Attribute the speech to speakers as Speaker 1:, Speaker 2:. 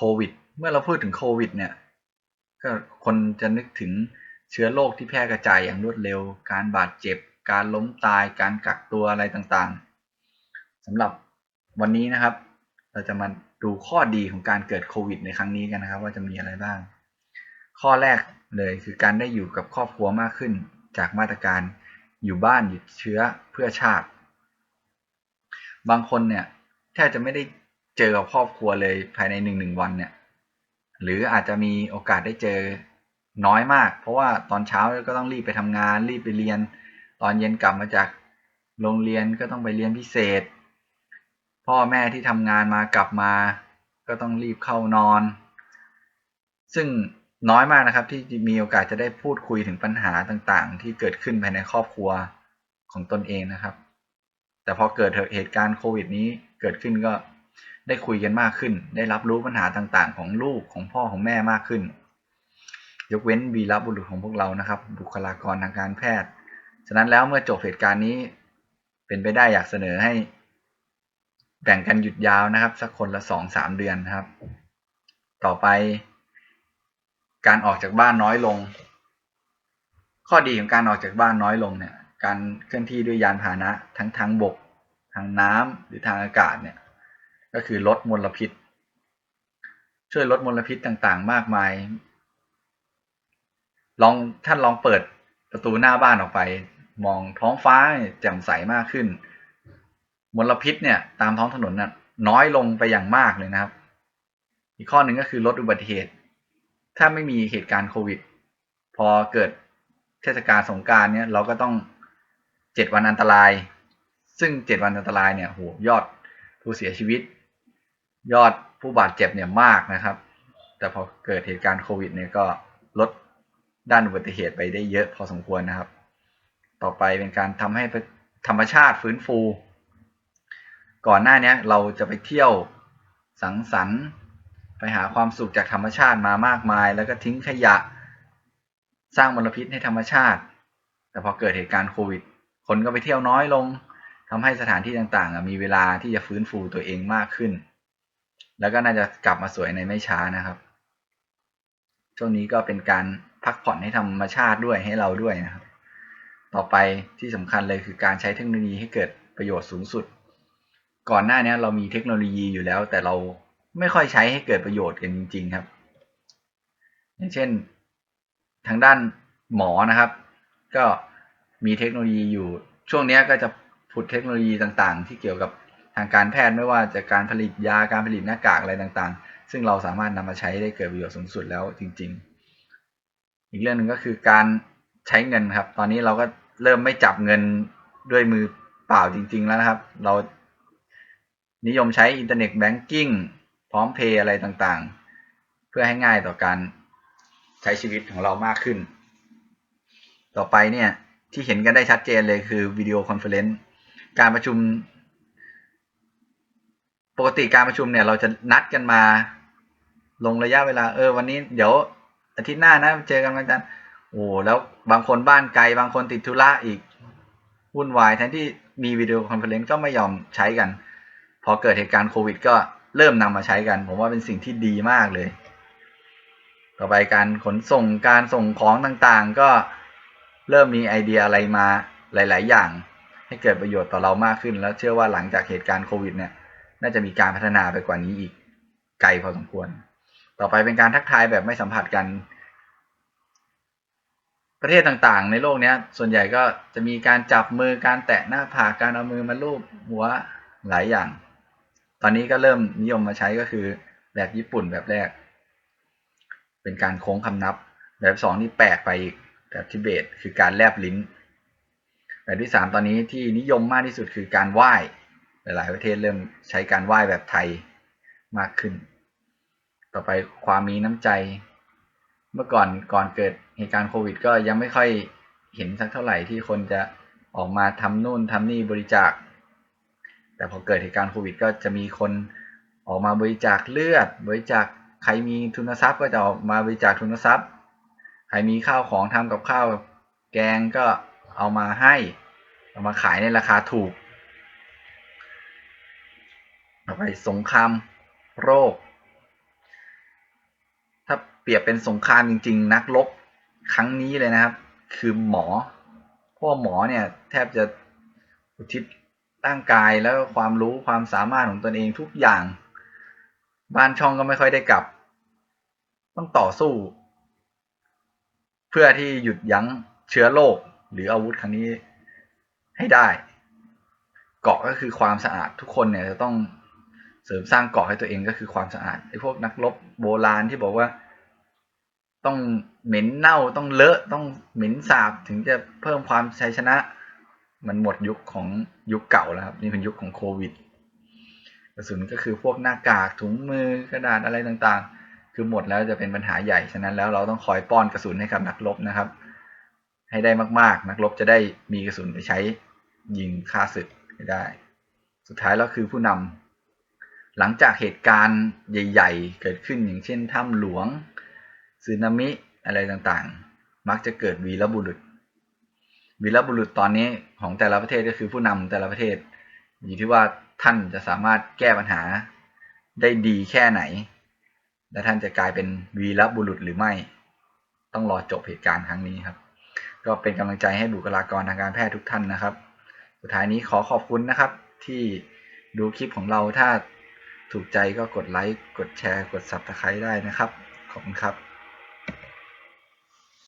Speaker 1: โควิด เมื่อเราพูดถึงโควิด เนี่ย ก็คนจะนึกถึงเชื้อโรคที่แพร่กระจายอย่างรวดเร็ว การบาดเจ็บ การล้มตาย การกักตัวอะไรต่างๆสำหรับวันนี้นะครับ เราจะมาดูข้อดีของการเกิดโควิดในครั้งนี้กันนะครับ ว่าจะมีอะไรบ้าง ข้อแรกเลยคือการได้อยู่กับครอบครัวมากขึ้น จากมาตรการอยู่บ้านหยุดเชื้อเพื่อชาติ บางคนเนี่ยแทบจะไม่ได้ เจอกับครอบครัวเลยภายในหนึ่งหนึ่งวันเนี่ย หรืออาจจะมีโอกาสได้เจอน้อยมาก เพราะว่าตอนเช้าก็ต้องรีบไปทำงาน รีบไปเรียน ตอนเย็นกลับมาจากโรงเรียนก็ต้องไปเรียนพิเศษ พ่อแม่ที่ทำงานมากลับมา ก็ต้องรีบเข้านอน ซึ่งน้อยมากนะครับที่มีโอกาสจะได้พูดคุยถึงปัญหาต่างๆ ที่เกิดขึ้นภายในครอบครัวของตนเองนะครับ แต่พอเกิดเหตุการณ์โควิดนี้เกิดขึ้นก็ ได้คุยกันมากขึ้น ได้รับรู้ปัญหาต่างๆ ของลูกของพ่อของแม่มากขึ้น ยกเว้นวีรบุรุษของพวกเรานะครับ บุคลากรทางการแพทย์ ฉะนั้นแล้วเมื่อจบเหตุการณ์นี้ เป็นไปได้อยากเสนอให้ แบ่งกันหยุดยาวนะครับ สักคนละสองสามเดือนนะครับ ต่อไป การออกจากบ้านน้อยลง ข้อดีของการออกจากบ้านน้อยลงเนี่ย การเคลื่อนที่ด้วยยานพาหนะ ทั้งทางบก ทางน้ำหรือทางอากาศเนี่ย ก็คือลดมลพิษ ช่วยลดมลพิษต่างๆ มากมาย ลองท่านลองเปิดประตูหน้าบ้านออกไป มองท้องฟ้าแจ่มใสมากขึ้น มลพิษเนี่ย ตามท้องถนนน่ะน้อยลงไปอย่างมากเลยนะครับ อีกข้อหนึ่งก็คือลดอุบัติเหตุ ถ้าไม่มีเหตุการณ์โควิด พอเกิดเทศกาลสงการเนี่ยเราก็ต้องเจ็ดวันอันตราย ซึ่งเจ็ดวันอันตรายเนี่ยโหยอดผู้เสียชีวิต ยอดผู้บาดเจ็บเนี่ยมากนะครับ แต่พอเกิดเหตุการณ์โควิดเนี่ยก็ลดด้านอุบัติเหตุไปได้เยอะพอสมควรนะครับ ต่อไปเป็นการทำให้ธรรมชาติฟื้นฟู ก่อนหน้านี้เราจะไปเที่ยวสังสรรค์ไปหาความสุขจากธรรมชาติมามากมาย แล้วก็ทิ้งขยะสร้างมลพิษให้ธรรมชาติ แต่พอเกิดเหตุการณ์โควิด คนก็ไปเที่ยวน้อยลงทำให้สถานที่ต่างๆ มีเวลาที่จะฟื้นฟูตัวเองมากขึ้น แล้วก็น่าจะกลับมาสวยในไม่ช้านะครับ ช่วงนี้ก็เป็นการพักผ่อนให้ธรรมชาติด้วยให้เราด้วยนะครับ ต่อไปที่สำคัญเลยคือการใช้เทคโนโลยีให้เกิดประโยชน์สูงสุด ก่อนหน้านี้เรามีเทคโนโลยีอยู่แล้ว แต่เราไม่ค่อยใช้ให้เกิดประโยชน์กันจริง ๆ ครับ อย่างเช่น ทางด้านหมอนะครับ ก็มีเทคโนโลยีอยู่ ช่วงนี้ก็จะผุดเทคโนโลยีต่างๆ ที่เกี่ยวกับ ทางการแพทย์ไม่ว่าจะการผลิตยาการผลิตหน้ากากอะไรต่างๆ ซึ่งเราสามารถนำมาใช้ได้เกิดประโยชน์สูงสุดแล้วจริง ๆ อีกเรื่องหนึ่งก็คือการใช้เงินครับ ตอนนี้เราก็เริ่มไม่จับเงินด้วยมือเปล่าจริง ๆ แล้วนะครับ เรานิยมใช้อินเทอร์เน็ตแบงกิ้งพร้อมเพย์อะไรต่างๆ เพื่อให้ง่ายต่อการใช้ชีวิตของเรามากขึ้น ต่อไปเนี่ยที่เห็นกันได้ชัดเจนเลยคือวิดีโอคอนเฟอเรนซ์การประชุม ปกติการประชุมเนี่ย เราจะนัดกันมา ลงระยะเวลา เออ วันนี้เดี๋ยวอาทิตย์หน้านะเจอกันวันจันทร์โอ้แล้วบางคนบ้านไกล บางคนติดธุระอีกวุ่นวายแทนที่มีวิดีโอคอนเฟอเรนซ์ก็ไม่ยอมใช้กัน พอเกิดเหตุการณ์โควิด ก็เริ่มนำมาใช้กัน ผมว่าเป็นสิ่งที่ดีมากเลย ต่อไปการขนส่งการส่งของต่างๆ ก็เริ่มมีไอเดียอะไรมาหลาย ๆ อย่าง ให้เกิดประโยชน์ต่อเรามากขึ้น แล้วเชื่อว่าหลังจากเหตุการณ์โควิดเนี่ย น่าจะมีการพัฒนาไปกว่านี้อีกไกลพอสมควร ต่อไปเป็นการทักทายแบบไม่สัมผัสกัน ประเทศต่างๆ ในโลกนี้ส่วนใหญ่ก็จะมีการจับมือการแตะหน้าผากการเอามือมาลูบหัวหลายอย่าง ตอนนี้ก็เริ่มนิยมมาใช้ก็คือแบบญี่ปุ่นแบบแรก เป็นการโค้งคำนับ แบบสองนี่แปลกไปอีกแบบทิเบตคือการแลบลิ้นแบบที่สามตอนนี้ที่นิยมมากที่สุดคือการไหว้ หลายประเทศเริ่มใช้การไหว้แบบไทยมากขึ้น ต่อไปความมีน้ำใจ เมื่อก่อนก่อนเกิดเหตุการณ์โควิด ก็ยังไม่ค่อยเห็นสักเท่าไหร่ที่คนจะออกมาทำนู่นทำนี่บริจาค แต่พอเกิดเหตุการณ์โควิด ก็จะมีคนออกมาบริจาคเลือด บริจาคใครมีทุนทรัพย์ก็จะออกมาบริจาคทุนทรัพย์ ใครมีข้าวของทำกับข้าวแกงก็เอามาให้เอามาขายในราคาถูก ต่อไปสงครามโรค ถ้าเปรียบเป็นสงครามจริง ๆ นักรบครั้งนี้เลยนะครับ คือหมอพวกหมอเนี่ยแทบจะอุทิศร่างกายแล้วความรู้ความสามารถของตนเองทุกอย่าง บ้านช่องก็ไม่ค่อยได้กลับ ต้องต่อสู้ เพื่อที่หยุดยั้งเชื้อโรคหรืออาวุธครั้งนี้ให้ได้ เกาะก็คือความสะอาดทุกคนเนี่ยจะต้อง เสริมสร้างเกาะให้ตัวเองก็คือความสะอาดไอ้พวกนักรบโบราณที่บอกว่า ต้องเหม็นเน่าต้องเลอะต้องเหม็นสาบถึงจะเพิ่มความชัยชนะ มันหมดยุคของยุคเก่าแล้วครับ นี่เป็นยุคของโควิดกระสุนก็คือพวกหน้ากากถุงมือกระดาษอะไรต่างๆ คือหมดแล้วจะเป็นปัญหาใหญ่ฉะนั้นแล้วเราต้องคอยป้อนกระสุนให้กับนักรบนะครับ ให้ได้มากๆ นักรบจะได้มีกระสุนไปใช้ยิงฆ่าศึกได้ สุดท้ายแล้วคือผู้นำ หลังจากเหตุการณ์ใหญ่ ๆ เกิดขึ้นอย่างเช่นถ้ำหลวงสึนามิอะไรต่างๆ มักจะเกิดวีรบุรุษ วีรบุรุษตอนนี้ของแต่ละประเทศก็คือผู้นำแต่ละประเทศ อยู่ที่ว่าท่านจะสามารถแก้ปัญหาได้ดีแค่ไหน และท่านจะกลายเป็นวีรบุรุษหรือไม่ ต้องรอจบเหตุการณ์ครั้งนี้ครับ ก็เป็นกำลังใจให้บุคลากรทางการแพทย์ทุกท่านนะครับ สุดท้ายนี้ขอขอบคุณนะครับที่ดูคลิปของเราถ้า ถูกใจก็กดไลค์ กดแชร์ กด Subscribe ได้นะครับ ขอบคุณครับ